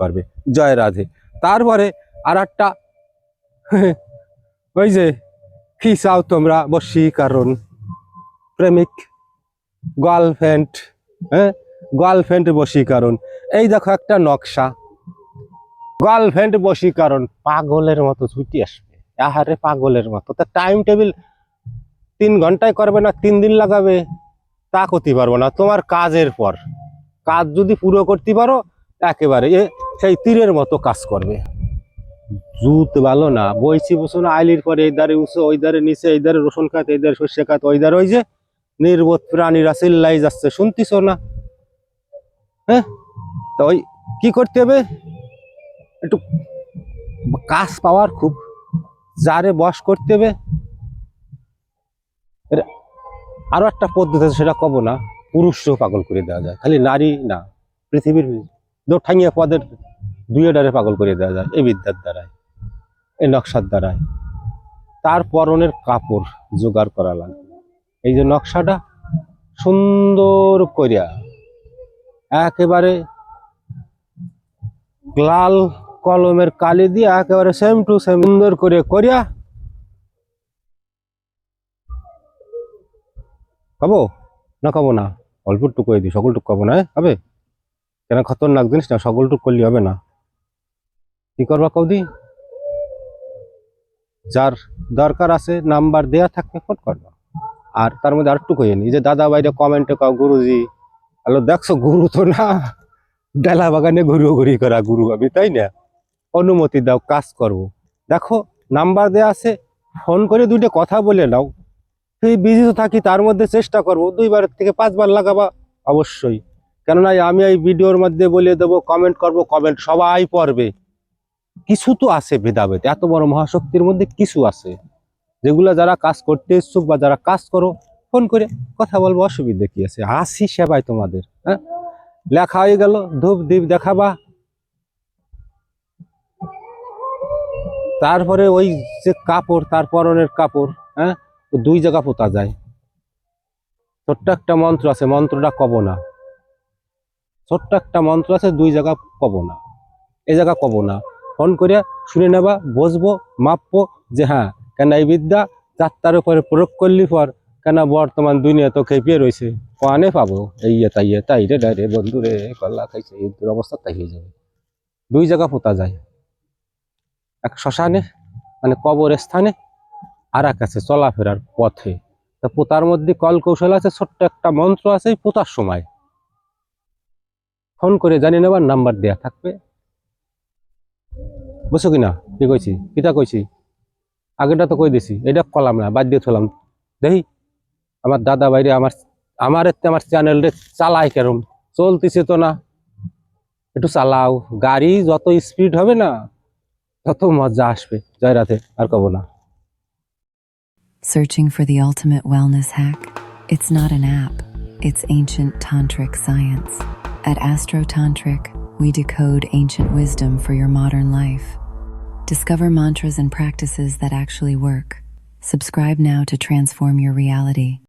করবে। জয় রাধে। তারপরে আর একটা ওই যে, কি চাও তোমরা? বশীকরণ। প্রেমিক গার্লফ্রেন্ড হ্যাঁ? গার্লফ্রেন্ড বশীকরণ। এই দেখো একটা নকশা। গার্লফ্রেন্ড বশীকরণ। পাগলের মতো ছুটি আসবে। আহারে পাগলের মতো। তা টাইম টেবিল তিন ঘন্টায় করবে না তিন দিন লাগাবে? তা করতে পারব না। তোমার কাজের পর। কাজ যদি পুরো করতে পারো, একেবারে। সেই তীরের মতো কাজ করবে। জুত ভালো না। বইছি বসো না, আইলির পরে এই ধারে উঁচু ওই ধারে নিচে, এই ধারে রসুন খাত, এই ধারে সর্ষে খাত, ওই ধারে ওই যে নির্বোধ প্রাণীরা চিল্লাই যাচ্ছে শুনতিস না? হ্যাঁ? তো ওই কি করতে হবে? একটু কাজ পাওয়ার খুব যারে বস করতে হবে। আরও একটা পদ্ধতি আছে, সেটা কব না। পুরুষও পাগল করে দেওয়া যায়। খালি নারী না, পৃথিবীর দোঠাঙিয়া পদের দুয়ে ডারে পাগল করে দেওয়া যায়, এই বিদ্যার দ্বারাই, এই নকশার দ্বারাই। তার পরনের কাপড় জোগাড় করা লাগবে এই যে নকশাটা সুন্দর করিয়া একেবারে লাল কলমের কালি দিয়ে একেবারে সেম টু সেম সুন্দর করে করিয়া খাব না খাব না? অল্প টুকু করে দিই, সকলটুকু খাব না হবে কেন খতরনাক জিনিস না, সকলটুকু করলে হবে না। কি করবা কৌদি? যার দরকার আছে নাম্বার দেয়া থাকবে ফোন করবা। আর তার মধ্যে আরেকটু কইয়ে নি যে দাদা বাইরে কমেন্টে কাও গুরুজি হ্যালো দেখছ, গুরু তো না, ডালা বাগানে ঘুরি করা গুরু আমি তাই না? অনুমতি দাও, কাজ করব। দেখো, নাম্বার দেয়া আছে, ফোন করে দুইটা কথা বলে নাও। তুই বিজি তো থাকি, তার মধ্যে চেষ্টা করব, দুইবার থেকে পাঁচবার লাগাবা, অবশ্যই। কেননা, আমি এই ভিডিওর মধ্যে বলে দেবো কমেন্ট করব কমেন্ট সবাই পড়বে। কিছু তো আছে ভেদাভেদ। এত বড় মহাশক্তির মধ্যে কিছু আছে। যেগুলো যারা কাজ করতে ইচ্ছুক বা যারা কাজ করো, ফোন করে কথা বলব, অসুবিধা কি আছে? আসি সেবাই তোমাদের হ্যাঁ? লেখা হয়ে গেল, ধূপ দ্বীপ দেখাবা। তারপরে ওই যে কাপড়, তার পরনের কাপড় হ্যাঁ? দুই জায়গা পোতা যায়। ছোট্ট একটা মন্ত্র আছে, মন্ত্রটা কব না। ছোট্ট একটা মন্ত্র আছে, দুই জায়গা কব না। এই জায়গা কব না। ফোন করে শুনে নেবা, বসবো, মাপবো যে হ্যাঁ কেন এই বিদ্যা? যাত্রার উপরে প্রয়োগ করলি পর কেন বর্তমান দুনিয়া তো খেপিয়ে রয়েছে? কানে পাবো? এই ইয়ে তাই ইয়ে তাই রে ডাই রে, বন্ধু রে, কল্লা খাইছে, এই দুরবস্থা তাই হয়ে যাবে। দুই জায়গা পোতা যায়। এক শ্মশানে মানে কবর স্থানে আর এক আছে চলাফেরার পথে। তা পোতার মধ্যে কল কৌশল আছে, ছোট্ট একটা মন্ত্র আছে পোতার সময়। ফোন করে জানিয়ে নেবার নাম্বার দেয়া থাকবে। বুঝছ কিনা কি কইছি কিতা কইছি আগেটা তো কই দিছি এটা কলাম না বাদ দিয়ে থলাম দেখি আমার দাদা বাইরে আমার আমার আমার চ্যানেলটা চালাই কেরম চলতেছে তো না একটু চালাও গাড়ি যত স্পিড হবে না তত মজা আসবে জয় রাধে আর কব না Searching for the ultimate wellness hack? It's not an app, it's ancient tantric science. At Astro Tantric, we decode ancient wisdom for your modern life. Discover mantras and practices that actually work. Subscribe now to transform your reality.